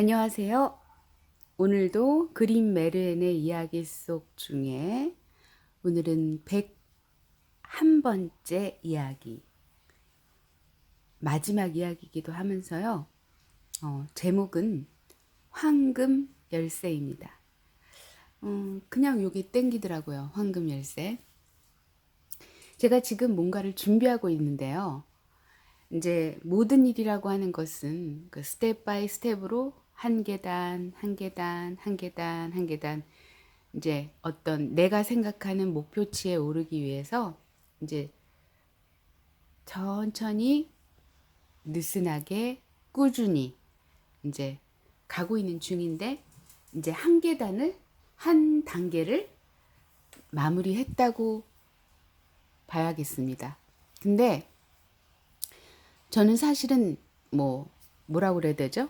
안녕하세요. 오늘도 그린 메르엔의 이야기 속 중에 오늘은 101번째 이야기. 마지막 이야기이기도 하면서요. 어, 제목은 황금 열쇠입니다. 어, 그냥 여기 땡기더라고요. 황금 열쇠. 제가 지금 뭔가를 준비하고 있는데요. 이제 모든 일이라고 하는 것은 그 스텝 바이 스텝으로 한 계단, 한 계단, 한 계단, 한 계단 이제 어떤 내가 생각하는 목표치에 오르기 위해서 이제 천천히 느슨하게 꾸준히 이제 가고 있는 중인데 이제 한 계단을 한 단계를 마무리했다고 봐야겠습니다. 근데 저는 사실은 뭐 뭐라고 그래야 되죠?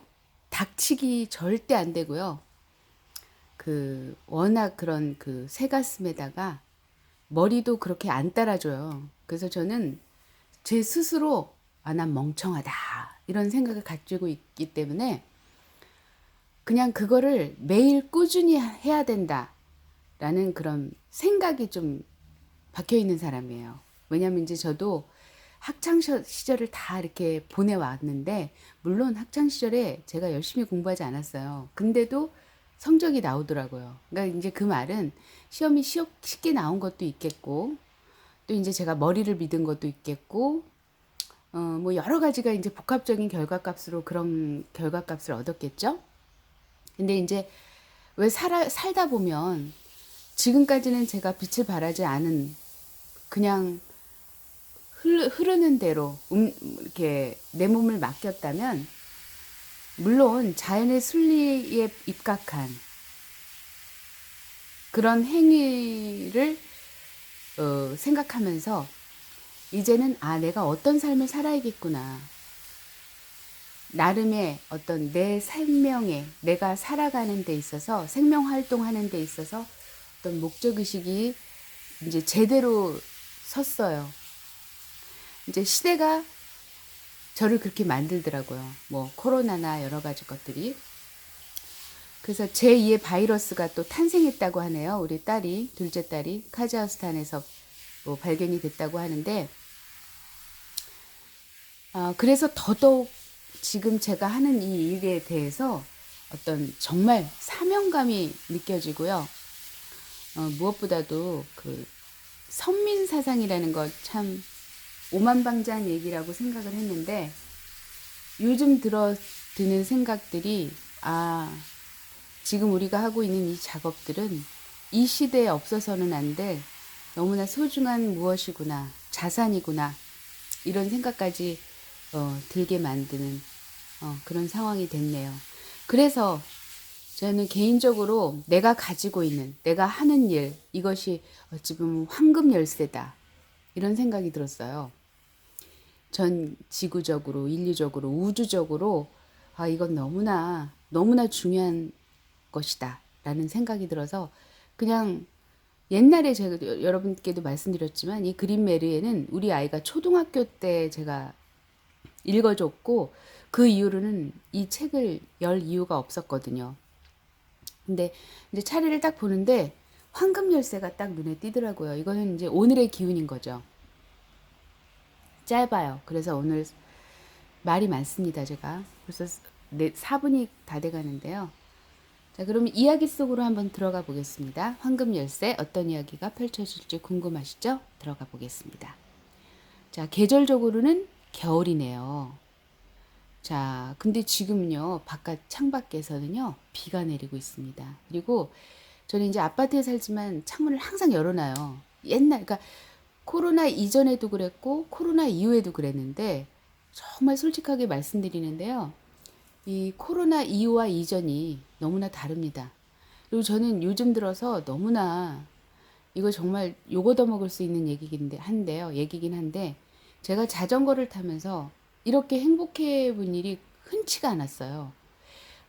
닥치기 절대 안 되고요. 그 워낙 그런 그 새가슴에다가 머리도 그렇게 안 따라줘요. 그래서 저는 제 스스로 아 난 멍청하다 이런 생각을 가지고 있기 때문에 그냥 그거를 매일 꾸준히 해야 된다라는 그런 생각이 좀 박혀 있는 사람이에요. 왜냐면 이제 저도 학창 시- 시절을 다 이렇게 보내왔는데 물론 학창 시절에 제가 열심히 공부하지 않았어요. 근데도 성적이 나오더라고요. 그러니까 이제 그 말은 시험이 쉬- 쉽게 나온 것도 있겠고 또 이제 제가 머리를 믿은 것도 있겠고 어 뭐 여러 가지가 이제 복합적인 결과값으로 그런 결과값을 얻었겠죠. 근데 이제 왜 살아, 살다 보면 지금까지는 제가 빛을 발하지 않은 그냥 흐르, 흐르 는 대로 음, 이렇게 내 몸을 맡겼다면 물론 자연의 순리에 입각한 그런 행위를 어, 생각하면서 이제는 아 내가 어떤 삶을 살아야겠구나 나름의 어떤 내 생명에 내가 살아가는 데 있어서 생명 활동하는 데 있어서 어떤 목적 의식이 이제 제대로 섰어요. 이제 시대가 저를 그렇게 만들더라고요. 뭐 코로나나 여러 가지 것들이. 그래서 제2의 바이러스가 또 탄생했다고 하네요. 우리 딸이 둘째 딸이 카자흐스탄에서 뭐 발견이 됐다고 하는데 아, 그래서 더더욱 지금 제가 하는 이 일에 대해서 어떤 정말 사명감이 느껴지고요. 어, 무엇보다도 그 선민 사상이라는 것참 오만방자한 얘기라고 생각을 했는데 요즘 들어 드는 생각들이 아 지금 우리가 하고 있는 이 작업들은 이 시대에 없어서는 안 될 너무나 소중한 무엇이구나 자산이구나 이런 생각까지 어, 들게 만드는 어, 그런 상황이 됐네요. 그래서 저는 개인적으로 내가 가지고 있는 내가 하는 일 이것이 어찌 보면 황금 열쇠다 이런 생각이 들었어요. 전 지구적으로 인류적으로 우주적으로 아 이건 너무나 너무나 중요한 것이다 라는 생각이 들어서 그냥 옛날에 제가 여- 여러분께도 말씀드렸지만 이 그린 메리에는 우리 아이가 초등학교 때 제가 읽어줬고 그 이후로는 이 책을 열 이유가 없었거든요. 근데 이제 차례를 딱 보는데 황금 열쇠가 딱 눈에 띄더라고요. 이거는 이제 오늘의 기운인 거죠. 짧아요. 그래서 오늘 말이 많습니다. 제가 벌써 네, 4분이 다 돼가는데요. 자, 그러면 이야기 속으로 한번 들어가 보겠습니다. 황금 열쇠 어떤 이야기가 펼쳐질지 궁금하시죠? 들어가 보겠습니다. 자, 계절적으로는 겨울이네요. 자, 근데 지금은요, 바깥 창밖에서는요, 비가 내리고 있습니다. 그리고 저는 이제 아파트에 살지만 창문을 항상 열어놔요. 옛날, 그러니까 코로나 이전에도 그랬고, 코로나 이후에도 그랬는데, 정말 솔직하게 말씀드리는데요. 이 코로나 이후와 이전이 너무나 다릅니다. 그리고 저는 요즘 들어서 너무나 이거 정말 요거 더 먹을 수 있는 얘기긴 한데요. 얘기긴 한데 제가 자전거를 타면서 이렇게 행복해 본 일이 흔치가 않았어요.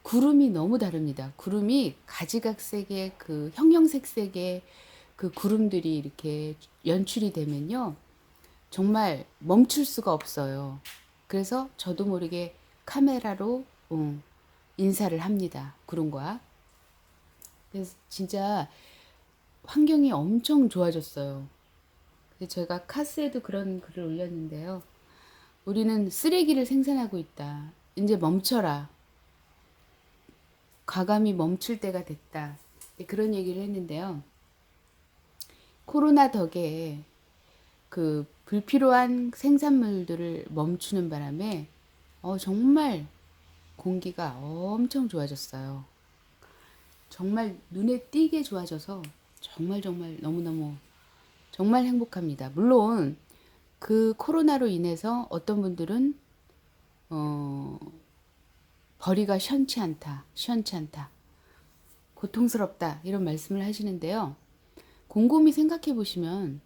구름이 너무 다릅니다. 구름이 가지각색의 그 형형색색의 그 구름들이 이렇게 연출이 되면요. 정말 멈출 수가 없어요. 그래서 저도 모르게 카메라로 음, 인사를 합니다. 구름과. 그래서 진짜 환경이 엄청 좋아졌어요. 제가 카스에도 그런 글을 올렸는데요. 우리는 쓰레기를 생산하고 있다. 이제 멈춰라. 과감히 멈출 때가 됐다. 그런 얘기를 했는데요. 코로나 덕에 그 불필요한 생산물들을 멈추는 바람에 어, 정말 공기가 엄청 좋아졌어요. 정말 눈에 띄게 좋아져서 정말 정말 너무너무 정말 행복합니다. 물론 그 코로나로 인해서 어떤 분들은 어 벌이가 시원치 않다. 시원치 않다. 고통스럽다. 이런 말씀을 하시는데요. 곰곰이 생각해 보시면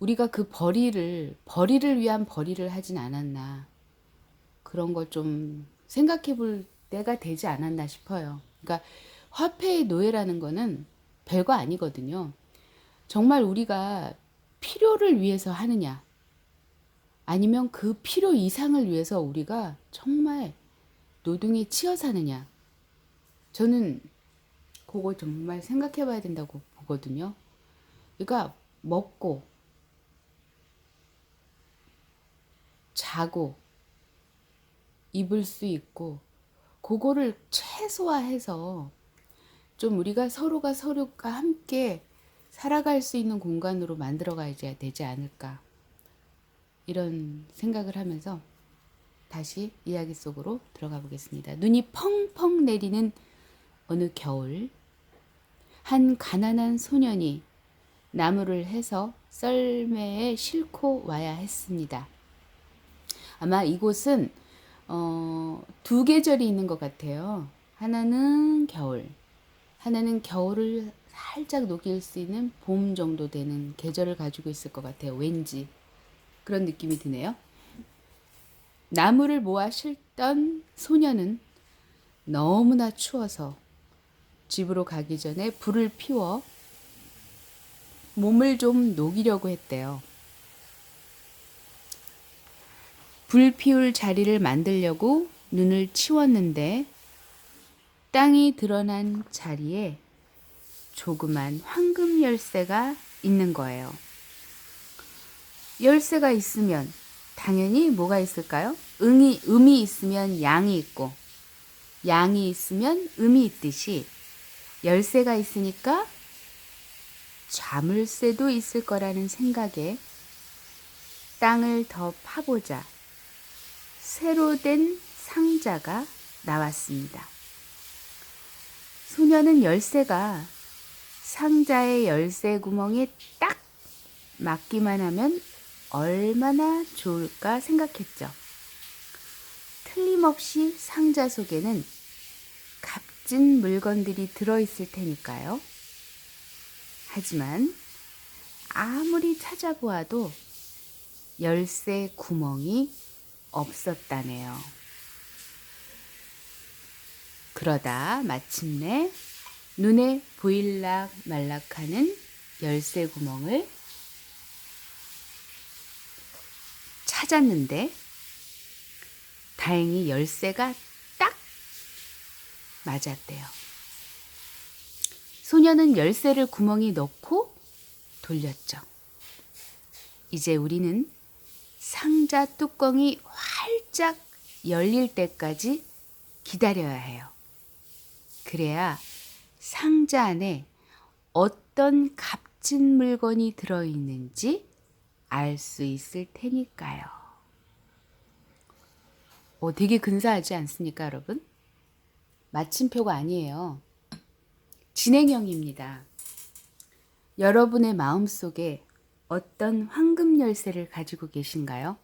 우리가 그 벌이를 벌이를 위한 벌이를 하진 않았나. 그런 걸 좀 생각해 볼 때가 되지 않았나 싶어요. 그러니까 화폐의 노예라는 거는 별거 아니거든요. 정말 우리가 필요를 위해서 하느냐, 아니면 그 필요 이상을 위해서 우리가 정말 노동에 치여 사느냐. 저는 그거 정말 생각해 봐야 된다고 보거든요. 그러니까 먹고, 자고, 입을 수 있고, 그거를 최소화해서 좀 우리가 서로가 서로가 함께 살아갈 수 있는 공간으로 만들어 가야 되지 않을까. 이런 생각을 하면서 다시 이야기 속으로 들어가 보겠습니다. 눈이 펑펑 내리는 어느 겨울, 한 가난한 소년이 나무를 해서 썰매에 싣고 와야 했습니다. 아마 이곳은 어, 두 계절이 있는 것 같아요. 하나는 겨울, 하나는 겨울을 살짝 녹일 수 있는 봄 정도 되는 계절을 가지고 있을 것 같아요. 왠지 그런 느낌이 드네요. 나무를 모아 실던 소녀는 너무나 추워서 집으로 가기 전에 불을 피워 몸을 좀 녹이려고 했대요. 불 피울 자리를 만들려고 눈을 치웠는데 땅이 드러난 자리에 조그만 황금 열쇠가 있는 거예요. 열쇠가 있으면 당연히 뭐가 있을까요? 응이, 음이 있으면 양이 있고, 양이 있으면 음이 있듯이 열쇠가 있으니까 자물쇠도 있을 거라는 생각에 땅을 더 파보자 새로 된 상자가 나왔습니다. 소녀는 열쇠가 상자의 열쇠 구멍에 딱 맞기만 하면 얼마나 좋을까 생각했죠. 틀림없이 상자 속에는 값진 물건들이 들어있을 테니까요. 하지만 아무리 찾아보아도 열쇠 구멍이 없었다네요. 그러다 마침내 눈에 보일락 말락하는 열쇠 구멍을 찾았는데 다행히 열쇠가 딱 맞았대요. 소녀는 열쇠를 구멍에 넣고 돌렸죠. 이제 우리는 상자 뚜껑이 활짝 열릴 때까지 기다려야 해요. 그래야 상자 안에 어떤 값진 물건이 들어있는지 알 수 있을 테니까요. 어, 되게 근사하지 않습니까, 여러분? 마침표가 아니에요. 진행형입니다. 여러분의 마음 속에 어떤 황금 열쇠를 가지고 계신가요?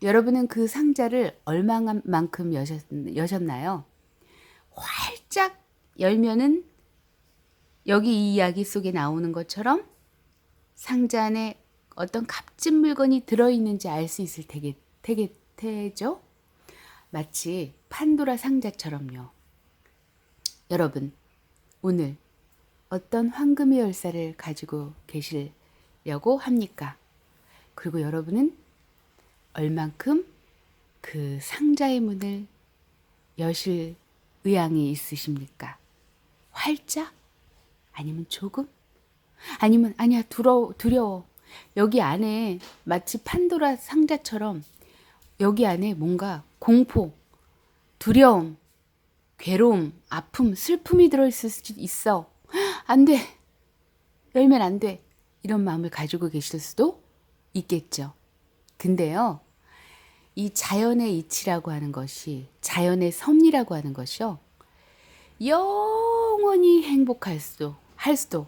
여러분은 그 상자를 얼마만큼 여셨, 여셨나요? 활짝 열면은 여기 이 이야기 속에 나오는 것처럼 상자 안에 어떤 값진 물건이 들어있는지 알 수 있을 테게, 테게, 테죠? 마치 판도라 상자처럼요. 여러분, 오늘 어떤 황금의 열쇠를 가지고 계시려고 합니까? 그리고 여러분은 얼만큼 그 상자의 문을 여실 의향이 있으십니까? 활짝? 아니면 조금? 아니면 아니야 두려워 두려워 여기 안에 마치 판도라 상자처럼 여기 안에 뭔가 공포, 두려움, 괴로움, 아픔, 슬픔이 들어있을 수 있어. 안 돼. 열면 안 돼. 이런 마음을 가지고 계실 수도 있겠죠. 근데요, 이 자연의 이치라고 하는 것이, 자연의 섭리라고 하는 것이요, 영원히 행복할 수도, 할 수도,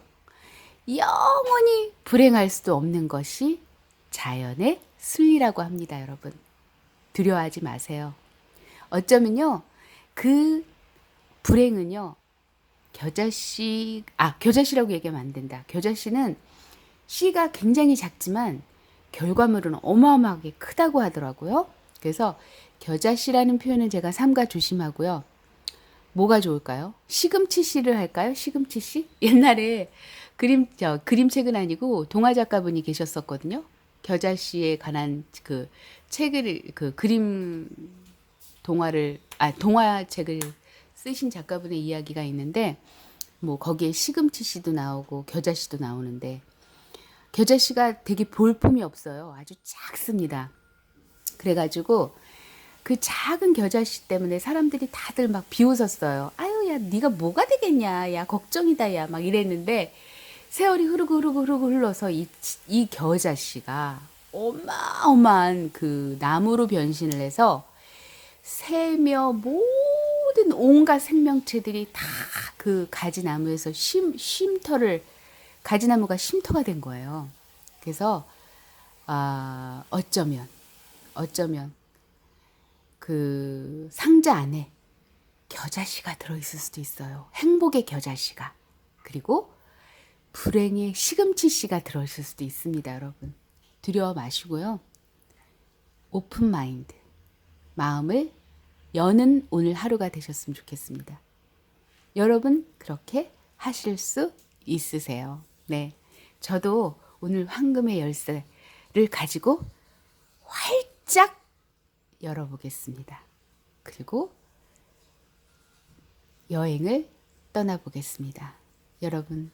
영원히 불행할 수도 없는 것이 자연의 순리라고 합니다, 여러분. 두려워하지 마세요. 어쩌면요, 그 불행은요, 겨자씨, 아, 겨자씨라고 얘기하면 안 된다. 겨자씨는 씨가 굉장히 작지만 결과물은 어마어마하게 크다고 하더라고요. 그래서 겨자씨라는 표현은 제가 삼가 조심하고요. 뭐가 좋을까요? 시금치 씨를 할까요? 시금치 씨? 옛날에 그림 저 그림책은 아니고 동화 작가분이 계셨었거든요. 겨자 씨에 관한 그 책을 그 그림 동화를 아 동화 책을 쓰신 작가분의 이야기가 있는데 뭐 거기에 시금치 씨도 나오고 겨자 씨도 나오는데 겨자 씨가 되게 볼품이 없어요. 아주 작습니다. 그래가지고 그 작은 겨자 씨 때문에 사람들이 다들 막 비웃었어요. 아유 야 네가 뭐가 되겠냐 야 걱정이다 야 막 이랬는데 세월이 흐르고 흐르고 흐르고 흘러서 이, 이 겨자 씨가 어마어마한 그 나무로 변신을 해서 새며 모든 온갖 생명체들이 다 그 가지나무에서 쉼, 쉼터를 가지나무가 쉼터가 된 거예요. 그래서 아 어쩌면 어쩌면 그 상자 안에 겨자씨가 들어 있을 수도 있어요. 행복의 겨자씨가. 그리고 불행의 시금치씨가 들어 있을 수도 있습니다, 여러분. 두려워 마시고요. 오픈 마인드. 마음을 여는 오늘 하루가 되셨으면 좋겠습니다. 여러분, 그렇게 하실 수 있으세요. 네. 저도 오늘 황금의 열쇠를 가지고 활짝 열어보겠습니다. 그리고 여행을 떠나보겠습니다. 여러분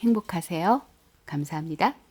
행복하세요. 감사합니다.